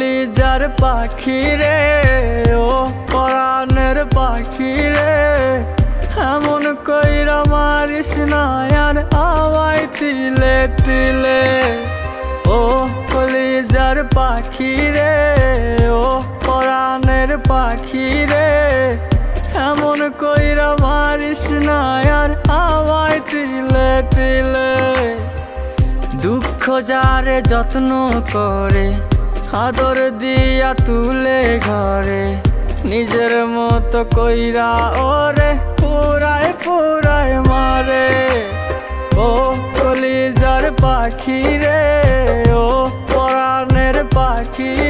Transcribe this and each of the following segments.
যার পাখি রে, ও পরাণের পাখি রে, এমন কইরা মারিস না, আর আমায় তিলে তিলে। ও কলিজার পাখি রে, ও পরাণের পাখি রে, এমন কইরা মারিস না, আর তিলে তিলে। দুঃখ যারে যত্ন করে আদর দিয়া তুলে ঘরে, নিজের মতো কইরা ওরে, পুরায় পুরায় মারে। ও কলিজার পাখি রে, ও পরাণের পাখি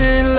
এমন